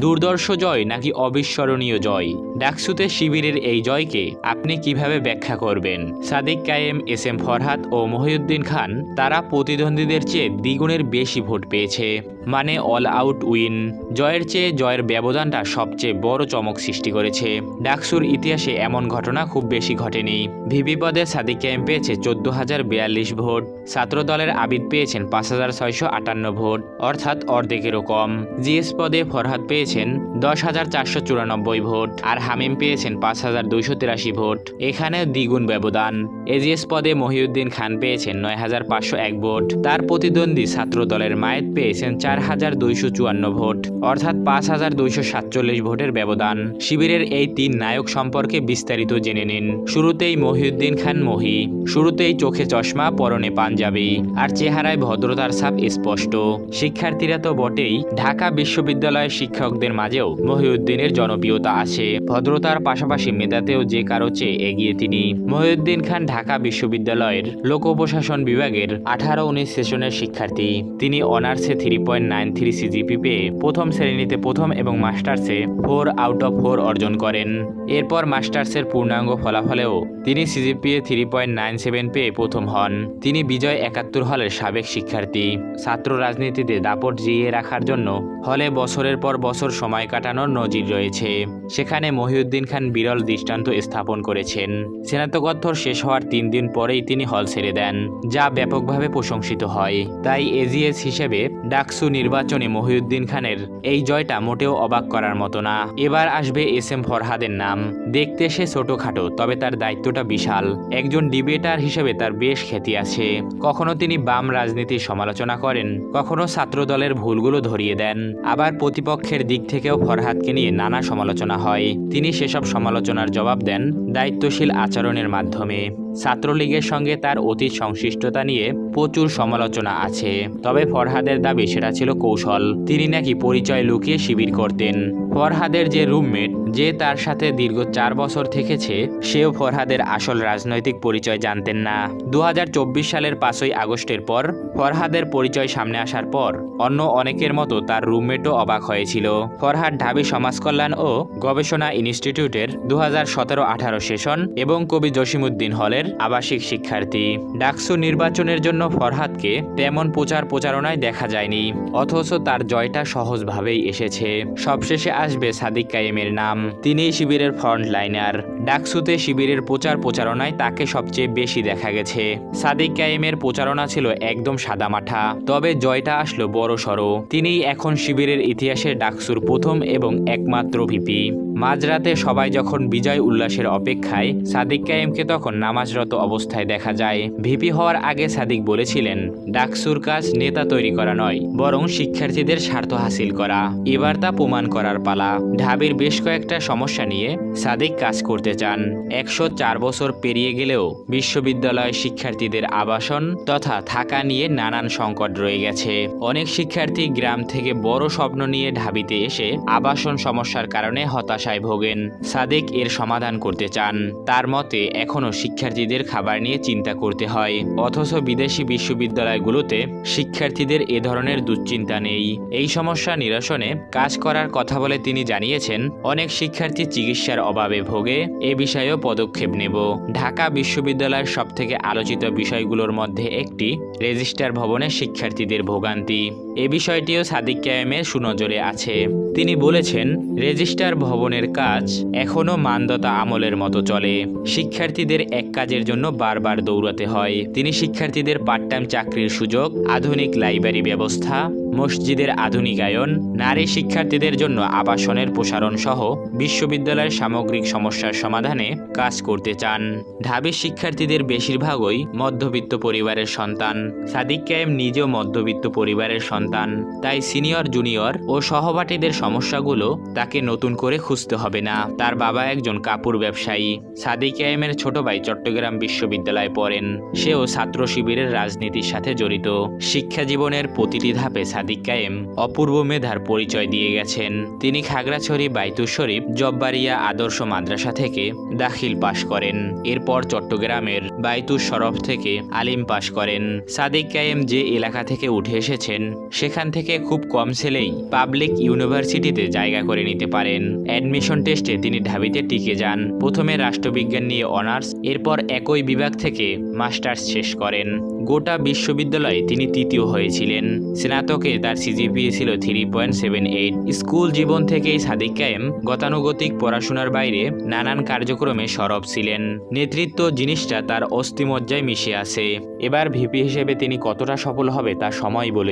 দুর্দর্শ জয় নাকি অবিস্মরণীয় জয়? ডাকসুতে শিবিরের এই জয়কে আপনি কীভাবে ব্যাখ্যা করবেন? সাদিক কায়েম, এস এম ফরহাদ ও মহিউদ্দিন খান, তারা প্রতিদ্বন্দ্বীদের চেয়ে দ্বিগুণের বেশি ভোট পেয়েছে। মানে অল আউট উইন জয়ের চেয়ে জয়ের ব্যবধানটা সবচেয়ে বড় চমক সৃষ্টি করেছে। ডাকসুর ইতিহাসে এমন ঘটনা খুব বেশি ঘটেনি। ভিপি পদে সাদিক কায়েম পেয়েছে চোদ্দ হাজার বিয়াল্লিশ ভোট। ছাত্র দলের আবিদ পেয়েছেন পাঁচ হাজার ছয়শো আটান্ন ভোট, অর্থাৎ অর্ধেকেরও কম। জিএস পদে ফরহাদ পেয়েছেন দশ হাজার চারশো চুরানব্বই ভোট, আর হামিম পেয়েছেন পাঁচ হাজার দুইশো তিরাশি ভোট। এখানে দ্বিগুণ ব্যবধান। এজিএস পদে মহিউদ্দিন খান পেয়েছেন নয় হাজার পাঁচশো এক ভোট। তার প্রতিদ্বন্দ্বী ছাত্র দলের মায়েত পেয়েছেন চার হাজার দুইশো চুয়ান্ন ভোট, অর্থাৎ পাঁচ হাজার দুইশো সাতচল্লিশ ভোটের ব্যবধান। শিবিরের এই তিন নায়ক সম্পর্কে বিস্তারিত জেনে নিন। শুরুতেই মহিউদ্দিন খান মহি, শুরুতেই চোখে চশমা, পরনে পাঞ্জাবি, আর চেহারায় ভদ্রতার ছাপ স্পষ্ট। শিক্ষার্থীরা তো বটেই, ঢাকা বিশ্ববিদ্যালয়ের শিক্ষকদের মাঝেও মহিউদ্দিনের জনপ্রিয়তা আছে। ভদ্রতার পাশাপাশি মেধাতেও যে কারও চেয়ে এগিয়ে তিনি। মহিউদ্দিন খান ঢাকা বিশ্ববিদ্যালয়ের লোক প্রশাসন বিভাগের আঠারো উনিশ সেশনের শিক্ষার্থী। তিনি অনার্সে three point nine three CGPA পেয়ে প্রথম শ্রেণীতে প্রথম এবং মাস্টার্সে ফোর আউট অফ ফোর অর্জন করেন। এরপর মাস্টার্সের পূর্ণাঙ্গ ফলাফলেও তিনি CGPA three point nine seven পেয়ে প্রথম হন। তিনি বিজয় একাত্তর হলের সাবেক শিক্ষার্থী। ছাত্র রাজনীতিতে দাপট জিইয়ে রাখার জন্য হলে বছরের পর বছর সময় কাটানোর নজির রয়েছে। সেখানে মহিউদ্দিন খান বিরল দৃষ্টান্ত স্থাপন করেছেন। স্নাতকোত্তর শেষ হওয়ার তিন দিন পরেই তিনি হল ছেড়ে দেন, যা ব্যাপকভাবে প্রশংসিত হয়। তাই এজিএস হিসেবে ডাকসু নির্বাচনে মহিউদ্দিন খানের। এই জয়টা মোটেও অবাক করার মতো না। এবার আসবে এস এম ফরহাদের নাম। দেখতে সে ছোটখাটো, তবে তার দায়িত্বটা বিশাল। একজন ডিবেটার হিসেবে তার বেশ খ্যাতি আছে। কখনো তিনি বাম রাজনীতির সমালোচনা করেন, কখনো ছাত্র দলের ভুলগুলো ধরিয়ে দেন। আবার প্রতিপক্ষের দিক থেকেও ফরহাদকে নিয়ে নানা সমালোচনা হয়। তিনি সেসব সমালোচনার জবাব দেন দায়িত্বশীল আচরণের মাধ্যমে। ছাত্রলীগের সঙ্গে তার অতীত সংশ্লিষ্টতা নিয়ে প্রচুর সমালোচনা আছে। তবে ফরহাদের দাবি, সেটা ছিল কৌশল। তিনি নাকি পরিচয় লুকিয়ে শিবির করতেন। ফরহাদের যে রুমমেট যে তার সাথে দীর্ঘ চার বছর থেকেছে, সেও ফরহাদের আসল রাজনৈতিক পরিচয় জানতেন না। দু হাজার চব্বিশ সালের পাঁচই আগস্টের পর, ফরহাদের পরিচয় সামনে আসার পর, অন্য অনেকের মতো তার রুমমেটও অবাক হয়েছিল। ফরহাদ ঢাবি সমাজকল্যাণ ও গবেষণা ইনস্টিটিউটের দু হাজার সতেরো আঠারো সেশন এবং কবি জসিমুদ্দিন হলের আবাসিক শিক্ষার্থী। ডাকসু নির্বাচনের জন্য ফরহাদকে তেমন প্রচার প্রচারণায় দেখা যায়নি, অথচ তার জয়টা সহজভাবেই এসেছে। সবশেষে আসবে সাদিক কায়েমের নাম। তিনি শিবিরের ফ্রন্ট লাইনার ডাকসুতে শিবিরের প্রচার প্রচারণায় তাকে সবচেয়ে বেশি দেখা গেছে। সাদিক কায়েমের প্রচারণা ছিল একদম সাদামাঠা তবে জয়টা আসলো বড় সড়ো। তিনিই এখন শিবিরের ইতিহাসে ডাকসুর প্রথম এবং একমাত্র ভিপি। মাঝরাতে সবাই যখন বিজয় উল্লাসের অপেক্ষায়, সাদিক কায়েমকে তখন নামাজরত অবস্থায় দেখা যায়। ভিপি হওয়ার আগে সাদিক বলেছিলেন, ডাকসুর কাজ নেতা তৈরি করা নয়, বরং শিক্ষার্থীদের স্বার্থ হাসিল করা। এবার তা প্রমাণ করার পালা। ঢাবির বেশ কয়েকটা সমস্যা নিয়ে সাদিক কাজ করতে চান। একশো চার বছর পেরিয়ে গেলেও বিশ্ববিদ্যালয় শিক্ষার্থীদের আবাসন তথা থাকা নিয়ে নানান সংকট রয়ে গেছে। অনেক শিক্ষার্থী গ্রাম থেকে বড় স্বপ্ন নিয়ে ঢাবিতে এসে আবাসন সমস্যার কারণে হতাশায় ভোগেন। সাদেক এর সমাধান করতে চান। তার মতে এখনও শিক্ষার্থীদের খাবার নিয়ে চিন্তা করতে হয়। অথচ বিদেশি বিশ্ববিদ্যালয়গুলোতে শিক্ষার্থীদের এ ধরনের দুশ্চিন্তা নেই। এই সমস্যা নিরসনে কাজ করার কথা বলে তিনি জানিয়েছেন, অনেক শিক্ষার্থী চিকিৎসার অভাবে ভোগে, এ বিষয়েও পদক্ষেপ নেব। ঢাকা বিশ্ববিদ্যালয়ের সবথেকে আলোচিত বিষয়গুলোর মধ্যে একটি, রেজিস্ট্রার ভবনে শিক্ষার্থীদের ভোগান্তি। এ বিষয়টিও সাদিক কায়েমের সুনজরে আছে। তিনি বলেছেন, রেজিস্ট্রার ভবনের কাজ এখনও মানদতা আমলের মতো চলে। শিক্ষার্থীদের এক কাজের জন্য বারবার দৌড়াতে হয়। তিনি শিক্ষার্থীদের পার্ট টাইম চাকরির সুযোগ, আধুনিক লাইব্রেরি ব্যবস্থা মসজিদের আধুনিকায়ন, নারী শিক্ষার্থীদের জন্য আবাসনের প্রসারণ সহ বিশ্ববিদ্যালয়ের সামগ্রিক সমস্যার সমাধানে কাজ করতে চান। ঢাবির শিক্ষার্থীদের বেশিরভাগই মধ্যবিত্ত পরিবারের সন্তান। সাদিক কায়েম নিজেও মধ্যবিত্ত পরিবারের সন্তান। তাই সিনিয়র, জুনিয়র ও সহপাঠীদের সমস্যাগুলো তাকে নতুন করে খুঁজতে হবে না। তার বাবা একজন কাপড় ব্যবসায়ী। সাদিক কায়েমের ছোট ভাই চট্টগ্রাম বিশ্ববিদ্যালয়ে পড়েন। সেও ছাত্র শিবিরের রাজনীতির সাথে জড়িত। শিক্ষা জীবনের প্রতিটি ধাপে সাদিক কায়েম অপূর্ব মেধার পরিচয় দিয়ে গেছেন। তিনি খাগড়াছড়ি বাইতু শরীফ, জব্বারিয়া আদর্শ মাদ্রাসা থেকে দাখিল পাশ করেন। এরপর চট্টগ্রামের বাইতুস শরফ থেকে আলিম পাশ করেন। সাদিক কায়েম যে এলাকা থেকে উঠে এসেছেন, সেখান থেকে খুব কম ছেলেই পাবলিক ইউনিভার্সিটিতে জায়গা করে নিতে পারেন। অ্যাডমিশন টেস্টে তিনি ঢাবিতে টিকে যান। প্রথমে রাষ্ট্রবিজ্ঞান নিয়ে অনার্স, এরপর একই বিভাগ থেকে মাস্টার্স শেষ করেন। গোটা বিশ্ববিদ্যালয়ে তিনি তৃতীয় হয়েছিলেন। স্নাতকে তার সিজিপিএ ছিল three point seven eight. School জীবন থেকেই সাদিক কায়েম গতানুগতিক পড়াশোনার বাইরে নানান কার্যক্রমে সরব ছিলেন। নেতৃত্ব জিনিসটা তার অস্থিমজ্জায় মিশে আছে। এবার ভিপি হিসেবে তিনি কতটা সফল হবে তা সময় বলে